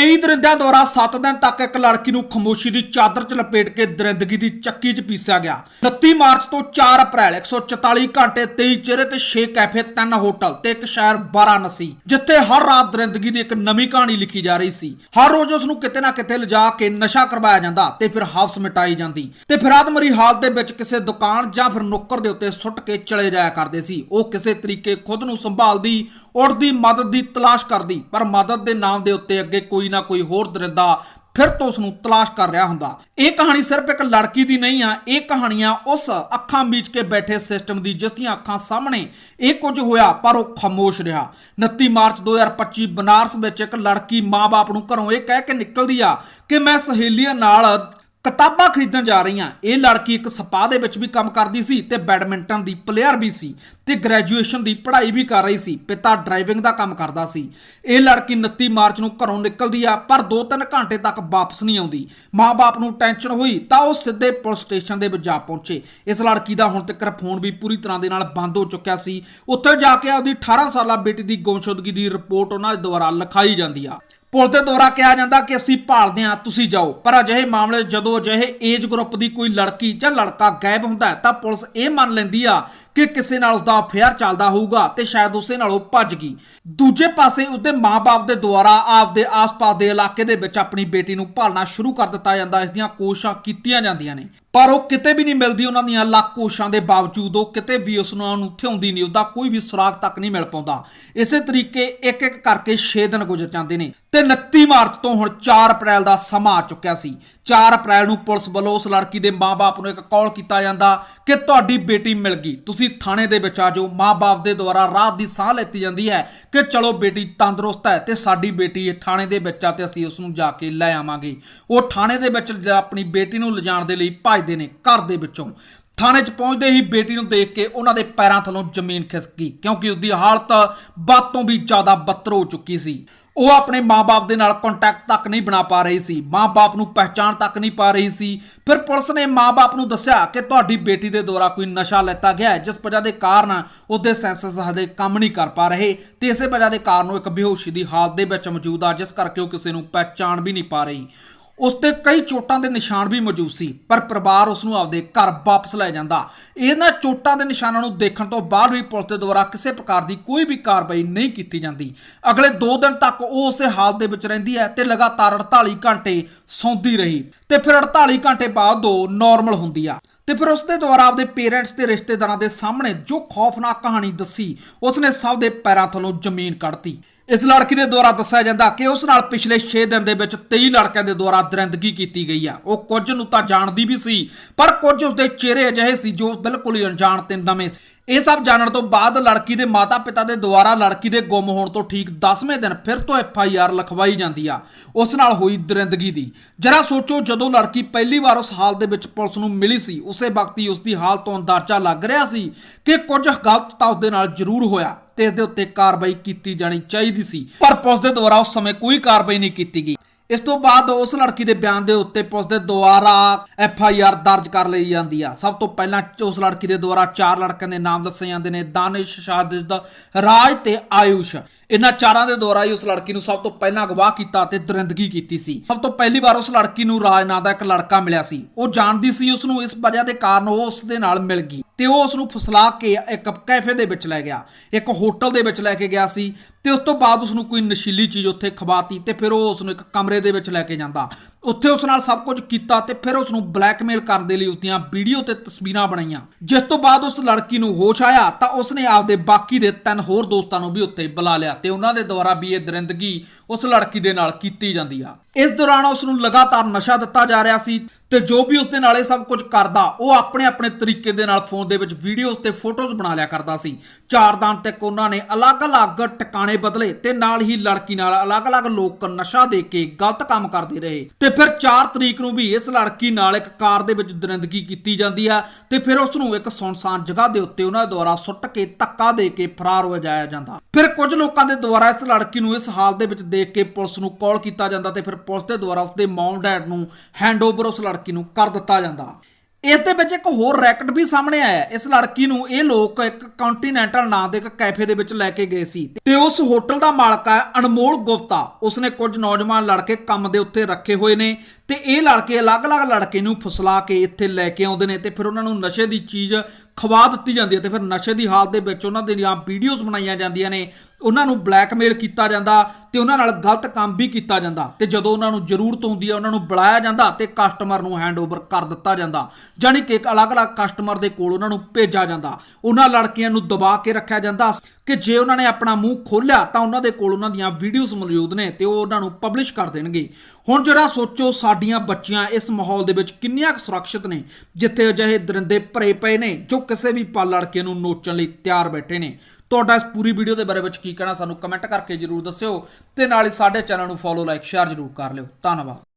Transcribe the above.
23 ਦਰਿੰਦਿਆਂ ਦੁਆਰਾ 7 ਦਿਨ ਤੱਕ ਇੱਕ ਲੜਕੀ ਨੂੰ ਖਮੋਸ਼ੀ ਦੀ ਚਾਦਰ 'ਚ ਲਪੇਟ ਕੇ ਦਰਿੰਦਗੀ ਦੀ ਚੱਕੀ 'ਚ ਪੀਸਿਆ ਗਿਆ। 29 ਮਾਰਚ ਤੋਂ 4 ਅਪ੍ਰੈਲ 144 ਘੰਟੇ 23 ਚਿਹਰੇ ਤੇ 6 ਕੈਫੇ 3 ਹੋਟਲ ਤੇ ਇੱਕ ਸ਼ਹਿਰ ਵਾਰਾਣਸੀ ਜਿੱਥੇ ਹਰ ਰਾਤ ਦਰਿੰਦਗੀ ਦੀ ਇੱਕ ਨਵੀਂ ਕਹਾਣੀ ਲਿਖੀ ਜਾ ਰਹੀ ਸੀ। ਹਰ ਰੋਜ਼ ਉਸ ਨੂੰ ਕਿਤੇ ਨਾ ਕਿਤੇ ਲਿਜਾ ਕੇ ਨਸ਼ਾ ਕਰਵਾਇਆ ਜਾਂਦਾ ਤੇ ਫਿਰ ਹਵਸ ਮਿਟਾਈ ਜਾਂਦੀ। ਤੇ ਫਿਰ ਆਦਮਰੀ ਹਾਲਤ ਦੇ ਵਿੱਚ ਕਿਸੇ ਦੁਕਾਨ ਜਾਂ ਫਿਰ ਨੁੱਕਰ ਦੇ ਉੱਤੇ ਸੁੱਟ ਕੇ ਚਲੇ ਜਾਇਆ ਕਰਦੇ ਸੀ। ਉਹ ਕਿਸੇ ਤਰੀਕੇ ਖੁਦ ਨੂੰ ਸੰਭਾਲਦੀ, ਉੜਦੀ, ਮਦਦ ਦੀ ਤਲਾਸ਼ ਕਰਦੀ, ਪਰ ਮਦਦ ਦੇ ਨਾਮ ਦੇ ਉੱਤੇ ਅੱਗੇ ਕੋਈ ਨਾ ਕੋਈ ਹੋਰ ਦਰਿੰਦਾ ਫਿਰ ਤੋਂ ਉਸ ਨੂੰ ਤਲਾਸ਼ ਕਰ ਰਿਹਾ ਹੁੰਦਾ। ਇਹ ਕਹਾਣੀ ਸਿਰਫ ਇੱਕ ਲੜਕੀ ਦੀ ਨਹੀਂ ਆ, ਇਹ ਕਹਾਣੀਆਂ ਉਸ ਅੱਖਾਂ ਵਿੱਚ ਕੇ ਬੈਠੇ ਸਿਸਟਮ ਦੀ ਜਿਸ ਦੀਆਂ ਅੱਖਾਂ ਸਾਹਮਣੇ ਇਹ ਕੁਝ ਹੋਇਆ, ਪਰ ਉਹ ਖਾਮੋਸ਼ ਰਿਹਾ। 29 ਮਾਰਚ 2025 ਬਨਾਰਸ ਵਿੱਚ ਇੱਕ ਲੜਕੀ ਮਾਂ-ਬਾਪ ਨੂੰ ਘਰੋਂ ਇਹ ਕਹਿ ਕੇ ਨਿਕਲਦੀ ਆ ਕਿ ਮੈਂ ਸਹੇਲੀਆਂ ਨਾਲ ਕਿਤਾਬਾਂ ਖਰੀਦਣ ਜਾ ਰਹੀਆਂ। ਇਹ ਲੜਕੀ ਇੱਕ ਸਪਾ ਦੇ ਵਿੱਚ ਵੀ ਕੰਮ ਕਰਦੀ ਸੀ ਤੇ ਬੈਡਮਿੰਟਨ ਦੀ ਪਲੇਅਰ ਵੀ ਸੀ ਤੇ ਗ੍ਰੈਜੂਏਸ਼ਨ ਦੀ ਪੜ੍ਹਾਈ ਵੀ ਕਰ ਰਹੀ ਸੀ, ਪਿਤਾ ਡਰਾਈਵਿੰਗ ਦਾ ਕੰਮ ਕਰਦਾ ਸੀ। ਇਹ ਲੜਕੀ 29 ਮਾਰਚ ਨੂੰ ਘਰੋਂ ਨਿਕਲਦੀ ਆ, ਪਰ 2-3 ਘੰਟੇ ਤੱਕ ਵਾਪਸ ਨਹੀਂ ਆਉਂਦੀ। ਮਾਂ-ਬਾਪ ਨੂੰ ਟੈਨਸ਼ਨ ਹੋਈ ਤਾਂ ਉਹ ਸਿੱਧੇ ਪੁਲਿਸ ਸਟੇਸ਼ਨ ਦੇ ਵਿੱਚ ਜਾ ਪਹੁੰਚੇ। ਇਸ ਲੜਕੀ ਦਾ ਹੁਣ ਤੱਕ ਫੋਨ ਵੀ ਪੂਰੀ ਤਰ੍ਹਾਂ ਦੇ ਨਾਲ ਬੰਦ ਹੋ ਚੁੱਕਿਆ ਸੀ। ਉੱਥੇ ਜਾ ਕੇ ਆਪਦੀ 18 ਸਾਲਾ ਬੇਟੀ ਦੀ ਗੁੰਮਸ਼ੁਦਗੀ ਦੀ ਰਿਪੋਰਟ ਉਹਨਾਂ ਦੇ ਦੁਆਰਾ ਲਿਖਾਈ ਜਾਂਦੀ ਆ। ਪੁਲਿਸ ਦੇ ਦੁਆਰਾ ਕਿਹਾ ਜਾਂਦਾ ਕਿ ਅਸੀਂ ਭਾਲਦੇ ਹਾਂ, ਤੁਸੀਂ ਜਾਓ। ਪਰ ਅਜਿਹੇ ਮਾਮਲੇ ਜਦੋਂ ਅਜਿਹੇ ਏਜ ਗਰੁੱਪ ਦੀ ਕੋਈ ਲੜਕੀ ਜਾਂ ਲੜਕਾ ਗਾਇਬ ਹੁੰਦਾ ਤਾਂ ਪੁਲਿਸ ਇਹ ਮੰਨ ਲੈਂਦੀ ਆ ਕਿ ਕਿਸੇ ਨਾਲ ਉਸਦਾ ਅਫੇਅਰ ਚੱਲਦਾ ਹੋਊਗਾ ਤੇ ਸ਼ਾਇਦ ਉਸੇ ਨਾਲ ਉਹ ਭੱਜ ਗਈ। ਦੂਜੇ ਪਾਸੇ ਉਸਦੇ ਮਾਪੇ ਦੇ ਦੁਆਰਾ ਆਪਦੇ ਆਸ-ਪਾਸ ਦੇ ਇਲਾਕੇ ਦੇ ਵਿੱਚ ਆਪਣੀ ਬੇਟੀ ਨੂੰ ਭਾਲਣਾ ਸ਼ੁਰੂ ਕਰ ਦਿੱਤਾ ਜਾਂਦਾ, ਇਸ ਦੀਆਂ ਕੋਸ਼ਿਸ਼ਾਂ ਕੀਤੀਆਂ ਜਾਂਦੀਆਂ ਨੇ। ਪਰ ਉਹ ਕਿਤੇ ਵੀ ਨਹੀਂ ਮਿਲਦੀ, ਉਹਨਾਂ ਦੀਆਂ ਲੱਖ ਕੋਸ਼ਾਂ ਦੇ ਬਾਵਜੂਦ ਉਹ ਕਿਤੇ ਵੀ ਉਸ ਨੂੰ ਉਹਨੂੰ ਨਹੀਂ, ਉਸਦਾ ਕੋਈ ਵੀ ਸੁਰਾਗ ਤੱਕ ਨਹੀਂ ਮਿਲ ਪਾਉਂਦਾ। ਇਸੇ ਤਰੀਕੇ ਇੱਕ ਇੱਕ ਕਰਕੇ 6 ਦਿਨ ਗੁਜ਼ਰ ਜਾਂਦੇ ਨੇ ਤੇ 29 ਮਾਰਚ ਤੋਂ ਹੁਣ 4 ਅਪ੍ਰੈਲ ਦਾ ਸਮਾਂ ਆ ਚੁੱਕਿਆ ਸੀ। 4 ਅਪ੍ਰੈਲ ਨੂੰ ਪੁਲਿਸ ਵੱਲੋਂ ਉਸ ਲੜਕੀ ਦੇ ਮਾਪੇ ਨੂੰ ਇੱਕ ਕਾਲ ਕੀਤਾ ਜਾਂਦਾ ਕਿ ਤੁਹਾਡੀ ਬੇਟੀ ਮਿਲ ਗਈ, ਤੁਸੀਂ ਥਾਣੇ ਦੇ ਵਿੱਚ ਆ ਜਾਓ। ਮਾਪੇ ਦੇ ਦੁਆਰਾ ਰਾਤ ਦੀ ਸਾਹ ਲੈਤੀ ਜਾਂਦੀ ਹੈ ਕਿ ਚਲੋ ਬੇਟੀ ਤੰਦਰੁਸਤ ਹੈ ਤੇ ਸਾਡੀ ਬੇਟੀ ਇਹ ਥਾਣੇ ਦੇ ਵਿੱਚ ਆ ਤੇ ਅਸੀਂ ਉਸ ਨੂੰ ਜਾ ਕੇ ਲੈ ਆਵਾਂਗੇ। ਉਹ ਥਾਣੇ ਦੇ ਵਿੱਚ ਆਪਣੀ ਬੇਟੀ ਨੂੰ ਲਿਜਾਣ ਦੇ ਲਈ ਭੱਜਦੇ ਨੇ ਘਰ ਦੇ ਵਿੱਚੋਂ। ਥਾਣੇ 'ਚ ਪਹੁੰਚਦੇ ਹੀ ਬੇਟੀ ਨੂੰ ਦੇਖ ਕੇ ਉਹਨਾਂ ਦੇ ਪੈਰਾਂ ਥੱਲੋਂ ਜ਼ਮੀਨ ਖਿਸਕ ਗਈ, ਕਿਉਂਕਿ ਉਸਦੀ ਹਾਲਤ ਬਾਤ ਤੋਂ ਵੀ ਜ਼ਿਆਦਾ ਬੱਤਰ ਹੋ ਚੁੱਕੀ ਸੀ। ਉਹ ਆਪਣੇ ਮਾਪੇ ਦੇ ਨਾਲ ਕੰਟੈਕਟ ਤੱਕ ਨਹੀਂ ਬਣਾ ਪਾ ਰਹੀ ਸੀ ਮਾਪੇ ਨੂੰ ਪਹਿਚਾਣ ਤੱਕ ਨਹੀਂ ਪਾ ਰਹੀ ਸੀ। ਫਿਰ ਪੁਲਿਸ ਨੇ ਮਾਪੇ ਨੂੰ ਦੱਸਿਆ ਕਿ ਤੁਹਾਡੀ ਬੇਟੀ ਦੇ ਦੁਆਰਾ ਕੋਈ ਨਸ਼ਾ ਲੈਤਾ ਗਿਆ ਜਿਸ ਵਜ੍ਹਾ ਦੇ ਕਾਰਨ ਉਹਦੇ ਸੈਂਸਸ ਹਜੇ ਕੰਮ ਨਹੀਂ ਕਰ ਪਾ ਰਹੇ ਤੇ ਇਸੇ ਵਜ੍ਹਾ ਦੇ ਕਾਰਨ ਉਹ ਇੱਕ ਬੇਹੋਸ਼ੀ ਦੀ ਹਾਲਤ ਦੇ ਵਿੱਚ ਮੌਜੂਦ ਆ, ਜਿਸ ਕਰਕੇ ਉਹ ਕਿਸੇ ਨੂੰ ਪਹਿਚਾਣ ਵੀ ਨਹੀਂ ਪਾ ਰਹੀ। ਉਸ ਤੇ ਕਈ ਚੋਟਾਂ ਦੇ ਨਿਸ਼ਾਨ ਵੀ ਮੌਜੂਦ ਸੀ, ਪਰ ਪਰਿਵਾਰ ਉਸ ਨੂੰ ਆਪਦੇ ਘਰ ਵਾਪਸ ਲੈ ਜਾਂਦਾ। ਇਹਨਾਂ ਚੋਟਾਂ ਦੇ ਨਿਸ਼ਾਨਾਂ ਨੂੰ ਦੇਖਣ ਤੋਂ ਬਾਅਦ ਵੀ ਪੁਲਿਸ ਦੇ ਦੁਆਰਾ ਕਿਸੇ ਪ੍ਰਕਾਰ ਦੀ ਕੋਈ ਵੀ ਕਾਰਵਾਈ ਨਹੀਂ ਕੀਤੀ ਜਾਂਦੀ। ਅਗਲੇ 2 ਦਿਨ ਤੱਕ ਉਹ ਉਸੇ ਹਾਲਤ ਦੇ ਵਿੱਚ ਰਹਿੰਦੀ ਹੈ ਤੇ ਲਗਾਤਾਰ 48 ਘੰਟੇ ਸੌਂਦੀ ਰਹੀ ਤੇ ਫਿਰ 48 ਘੰਟੇ ਬਾਅਦ ਉਹ ਨਾਰਮਲ ਹੁੰਦੀ ਆ। ਤੇ ਫਿਰ ਉਸਦੇ ਦੁਆਰਾ ਆਪਦੇ ਪੇਰੈਂਟਸ ਤੇ ਰਿਸ਼ਤੇਦਾਰਾਂ ਦੇ ਸਾਹਮਣੇ ਜੋ ਖੌਫਨਾਕ ਕਹਾਣੀ ਦੱਸੀ, ਉਸਨੇ ਸਭ ਦੇ ਪੈਰਾਂ ਥੱਲੋਂ ਜ਼ਮੀਨ ਕੱਢਤੀ। ਇਸ ਲੜਕੀ ਦੇ ਦੁਆਰਾ ਦੱਸਿਆ ਜਾਂਦਾ ਕਿ ਉਸ ਨਾਲ ਪਿਛਲੇ 6 ਦਿਨ ਦੇ ਵਿੱਚ 23 ਲੜਕਿਆਂ ਦੇ ਦੁਆਰਾ ਦਰਿੰਦਗੀ ਕੀਤੀ ਗਈ ਆ। ਉਹ ਕੁਝ ਨੂੰ ਤਾਂ ਜਾਣਦੀ ਵੀ ਸੀ, ਪਰ ਕੁਝ ਉਸਦੇ ਚਿਹਰੇ ਅਜਿਹੇ ਸੀ ਜੋ ਬਿਲਕੁਲ ਹੀ ਅਣਜਾਣ ਤੇ ਨਵੇਂ ਸੀ। ਇਹ ਸਭ ਜਾਣਨ ਤੋਂ ਬਾਅਦ ਲੜਕੀ ਦੇ ਮਾਤਾ-ਪਿਤਾ ਦੇ ਦੁਆਰਾ ਲੜਕੀ ਦੇ ਗੁੰਮ ਹੋਣ ਤੋਂ ਠੀਕ 10ਵੇਂ ਦਿਨ ਫਿਰ ਤੋਂ ਐਫ ਆਈ ਆਰ ਲਿਖਵਾਈ ਜਾਂਦੀ ਆ। ਉਸ ਨਾਲ ਹੋਈ ਦਰਿੰਦਗੀ ਦੀ। ਜਰਾ ਸੋਚੋ, ਜਦੋਂ ਲੜਕੀ ਪਹਿਲੀ ਵਾਰ ਉਸ ਹਾਲ ਦੇ ਵਿੱਚ ਪੁਲਿਸ ਨੂੰ ਮਿਲੀ ਸੀ, ਉਸੇ ਵਕਤ ਹੀ ਉਸ ਦੀ ਹਾਲਤ ਤੋਂ ਅੰਦਾਜ਼ਾ ਲੱਗ ਰਿਹਾ ਸੀ ਕਿ ਕੁਝ ਗਲਤ ਤਾਂ ਉਸ ਦੇ ਨਾਲ ਜ਼ਰੂਰ ਹੋਇਆ ਤੇ ਇਸ ਦੇ ਉੱਤੇ ਕਾਰਵਾਈ ਕੀਤੀ ਜਾਣੀ ਚਾਹੀਦੀ ਸੀ। ਪਰ ਪੁਲਿਸ ਦੇ ਦੁਆਰਾ ਉਸ ਸਮੇਂ ਕੋਈ ਕਾਰਵਾਈ ਨਹੀਂ ਕੀਤੀ ਗਈ। ਇਸ ਤੋਂ ਬਾਅਦ ਉਸ ਲੜਕੀ ਦੇ ਬਿਆਨ ਦੇ ਉੱਤੇ ਪੁਲਿਸ ਦੇ ਦੁਆਰਾ ਐਫ ਆਈ ਆਰ ਦਰਜ ਕਰ ਲਈ ਜਾਂਦੀ ਆ। ਸਭ ਤੋਂ ਪਹਿਲਾਂ ਉਸ ਲੜਕੀ ਦੇ ਦੁਆਰਾ ਚਾਰ ਲੜਕਿਆਂ ਦੇ ਨਾਮ ਦੱਸੇ ਜਾਂਦੇ ਨੇ, ਦਾਨਿਸ਼ ਸ਼ਾਹਿਦ ਰਾਜ ਤੇ ਆਯੂਸ਼। ਇਹਨਾਂ ਚਾਰਾਂ ਦੇ ਦੁਆਰਾ ਹੀ ਉਸ ਲੜਕੀ ਨੂੰ ਸਭ ਤੋਂ ਪਹਿਲਾਂ ਅਗਵਾ ਕੀਤਾ ਅਤੇ ਦਰਿੰਦਗੀ ਕੀਤੀ ਸੀ। ਸਭ ਤੋਂ ਪਹਿਲੀ ਵਾਰ ਉਸ ਲੜਕੀ ਨੂੰ ਰਾਜ ਨਾਂ ਦਾ ਇੱਕ ਲੜਕਾ ਮਿਲਿਆ ਸੀ। ਉਹ ਜਾਣਦੀ ਸੀ ਉਸ ਨੂੰ ਇਸ ਵਜ੍ਹਾ ਦੇ ਕਾਰਨ ਉਹ ਉਸ ਦੇ ਨਾਲ ਮਿਲ ਗਈ ਤੇ ਉਹ ਉਸ ਨੂੰ ਫਸਲਾ ਕੇ ਇੱਕ ਕੈਫੇ ਦੇ ਵਿੱਚ ਲੈ ਗਿਆ, ਇੱਕ ਹੋਟਲ ਦੇ ਵਿੱਚ ਲੈ ਕੇ ਗਿਆ ਸੀ ਤੇ ਉਸ ਤੋਂ ਬਾਅਦ ਉਸ ਨੂੰ ਕੋਈ ਨਸ਼ੀਲੀ ਚੀਜ਼ ਉੱਥੇ ਖਵਾਤੀ ਤੇ ਫਿਰ ਉਹ ਉਸ ਨੂੰ ਇੱਕ ਕਮਰੇ ਦੇ ਵਿੱਚ ਲੈ ਕੇ ਜਾਂਦਾ। ਉੱਥੇ ਉਸ ਨਾਲ ਸਭ ਕੁਝ ਕੀਤਾ ਤੇ ਫਿਰ ਉਸ ਨੂੰ ਬਲੈਕਮੇਲ ਕਰਨ ਦੇ ਲਈ ਉਸਦੀਆਂ ਵੀਡੀਓ ਤੇ ਤਸਵੀਰਾਂ ਬਣਾਈਆਂ। ਜਿਸ ਤੋਂ ਬਾਅਦ ਉਸ ਲੜਕੀ ਨੂੰ ਹੋਸ਼ ਆਇਆ ਤਾਂ ਉਸਨੇ ਆਪਦੇ ਬਾਕੀ ਦੇ ਤਿੰਨ ਹੋਰ ਦੋਸਤਾਂ ਨੂੰ ਵੀ ਉੱਥੇ ਬੁਲਾ ਲਿਆ ਤੇ ਉਹਨਾਂ ਦੇ ਦੁਆਰਾ ਵੀ ਇਹ ਦਰਿੰਦਗੀ ਉਸ ਲੜਕੀ ਦੇ ਨਾਲ ਕੀਤੀ ਜਾਂਦੀ ਆ। ਇਸ ਦੌਰਾਨ ਉਸ ਨੂੰ ਲਗਾਤਾਰ ਨਸ਼ਾ ਦਿੱਤਾ ਜਾ ਰਿਹਾ ਸੀ ਤੇ ਜੋ ਵੀ ਉਸ ਦੇ ਨਾਲ ਇਹ ਸਭ ਕੁਝ ਕਰਦਾ, ਉਹ ਆਪਣੇ ਆਪਣੇ ਤਰੀਕੇ ਦੇ ਨਾਲ ਫੋਨ ਦੇ ਵਿੱਚ ਵੀਡੀਓਜ਼ ਤੇ ਫੋਟੋਜ਼ ਬਣਾ ਲਿਆ ਕਰਦਾ ਸੀ। ਚਾਰ ਦਿਨ ਤੱਕ ਉਹਨਾਂ ਨੇ ਅਲੱਗ-ਅਲੱਗ ਟਿਕਾਣੇ ਬਦਲੇ ਤੇ ਨਾਲ ਹੀ ਲੜਕੀ ਨਾਲ ਅਲੱਗ-ਅਲੱਗ ਲੋਕ ਨਸ਼ਾ ਦੇ ਕੇ ਗਲਤ ਕੰਮ ਕਰਦੇ ਰਹੇ। ਤੇ ਫਿਰ 4 ਤਰੀਕ ਨੂੰ ਵੀ ਇਸ ਲੜਕੀ ਨਾਲ ਇੱਕ ਕਾਰ ਦੇ ਵਿੱਚ ਦਰਿੰਦਗੀ ਕੀਤੀ ਜਾਂਦੀ ਆ ਤੇ ਫਿਰ ਉਸ ਨੂੰ ਇੱਕ ਸੁਨਸਾਨ ਜਗ੍ਹਾ ਦੇ ਉੱਤੇ ਉਹਨਾਂ ਦੁਆਰਾ ਸੁੱਟ ਕੇ ਧੱਕਾ ਦੇ ਕੇ ਫਰਾਰ ਹੋ ਜਾਇਆ ਜਾਂਦਾ। ਫਿਰ ਕੁਝ ਲੋਕਾਂ ਦੇ ਦੁਆਰਾ ਇਸ ਲੜਕੀ ਨੂੰ ਇਸ ਹਾਲ ਦੇ ਵਿੱਚ ਦੇਖ ਕੇ ਪੁਲਿਸ ਨੂੰ ਕਾਲ ਕੀਤਾ ਜਾਂਦਾ ਤੇ ਫਿਰ ਪੁਲਿਸ ਦੇ ਦੁਆਰਾ ਉਸਦੇ ਮੌਮ ਡੈਡ ਨੂੰ ਹੈਂਡਓਵਰ ਉਸ ਲੜਕੀ ਨੂੰ ਕਰ ਦਿੱਤਾ ਜਾਂਦਾ। ਇਸ ਦੇ ਵਿੱਚ ਇੱਕ ਹੋਰ ਰੈਕਟ ਵੀ ਸਾਹਮਣੇ ਆਇਆ। ਇਸ ਲੜਕੀ ਨੂੰ ਇਹ ਲੋਕ ਇੱਕ ਕੰਟੀਨੈਂਟਲ ਨਾਂ ਦੇ ਇੱਕ ਕੈਫੇ ਦੇ ਵਿੱਚ ਲੈ ਕੇ ਗਏ ਸੀ। ਤੇ ਉਸ ਹੋਟਲ ਦਾ ਮਾਲਕ ਹੈ ਅਨਮੋਲ ਗੁਪਤਾ। ਉਸਨੇ ਕੁਝ ਨੌਜਵਾਨ ਲੜਕੇ ਕੰਮ ਦੇ ਉੱਤੇ ਰੱਖੇ ਹੋਏ ਨੇ ਤੇ ਇਹ ਲੜਕੇ ਅਲੱਗ-ਅਲੱਗ ਲੜਕੇ ਨੂੰ ਫਸਲਾ ਕੇ ਇੱਥੇ ਲੈ ਕੇ ਆਉਂਦੇ ਨੇ ਤੇ ਫਿਰ ਉਹਨਾਂ ਨੂੰ ਨਸ਼ੇ ਦੀ ਚੀਜ਼ ਖਵਾ ਦਿੱਤੀ ਜਾਂਦੀ ਹੈ ਤੇ ਫਿਰ ਨਸ਼ੇ ਦੀ ਹਾਲਤ ਦੇ ਵਿੱਚ ਉਹਨਾਂ ਦੀਆਂ ਵੀਡੀਓਜ਼ ਬਣਾਈਆਂ ਜਾਂਦੀਆਂ ਨੇ। ਉਹਨਾਂ ਨੂੰ ਬਲੈਕਮੇਲ ਕੀਤਾ ਜਾਂਦਾ ਤੇ ਉਹਨਾਂ ਨਾਲ ਗਲਤ ਕੰਮ ਵੀ ਕੀਤਾ ਜਾਂਦਾ ਤੇ ਜਦੋਂ ਉਹਨਾਂ ਨੂੰ ਜ਼ਰੂਰਤ ਹੁੰਦੀ ਹੈ, ਉਹਨਾਂ ਨੂੰ ਬੁਲਾਇਆ ਜਾਂਦਾ ਤੇ ਕਸਟਮਰ ਨੂੰ ਹੈਂਡਓਵਰ ਕਰ ਦਿੱਤਾ ਜਾਂਦਾ। ਜਾਣੀ ਕਿ ਇੱਕ ਅਲੱਗ-ਅਲੱਗ ਕਸਟਮਰ ਦੇ ਕੋਲ ਉਹਨਾਂ ਨੂੰ ਭੇਜਿਆ ਜਾਂਦਾ। ਉਹਨਾਂ ਲੜਕੀਆਂ ਨੂੰ ਦਬਾ ਕੇ ਰੱਖਿਆ ਜਾਂਦਾ। ਕਿ ਜੇ ਉਹਨਾਂ ਨੇ ਆਪਣਾ ਮੂੰਹ ਖੋਲ੍ਹਿਆ ਤਾਂ ਉਹਨਾਂ ਦੇ ਕੋਲ ਉਹਨਾਂ ਦੀਆਂ ਵੀਡੀਓਜ਼ ਮੌਜੂਦ ਨੇ ਤੇ ਉਹ ਉਹਨਾਂ ਨੂੰ ਪਬਲਿਸ਼ ਕਰ ਦੇਣਗੇ। ਹੁਣ ਜਰਾ ਸੋਚੋ ਸਾਡੀਆਂ ਬੱਚੀਆਂ ਇਸ ਮਾਹੌਲ ਦੇ ਵਿੱਚ ਕਿੰਨੀਆਂ ਕੁ ਸੁਰੱਖਿਅਤ ਨੇ, ਜਿੱਥੇ ਅਜਿਹੇ ਦਰਿੰਦੇ ਭਰੇ ਪਏ ਨੇ, ਜੋ ਕਿਸੇ ਵੀ ਪਲ ਲੜਕੇ ਨੂੰ ਨੋਚਣ ਲਈ ਤਿਆਰ ਬੈਠੇ ਨੇ। ਤੁਹਾਡਾ ਇਸ ਪੂਰੀ ਵੀਡੀਓ ਦੇ ਬਾਰੇ ਵਿੱਚ ਕੀ ਕਹਿਣਾ ਸਾਨੂੰ ਕਮੈਂਟ ਕਰਕੇ ਜਰੂਰ ਦੱਸਿਓ ਤੇ ਨਾਲ ਹੀ ਸਾਡੇ ਚੈਨਲ ਨੂੰ ਫੋਲੋ ਲਾਈਕ ਸ਼ੇਅਰ ਜਰੂਰ ਕਰ ਲਿਓ। ਧੰਨਵਾਦ।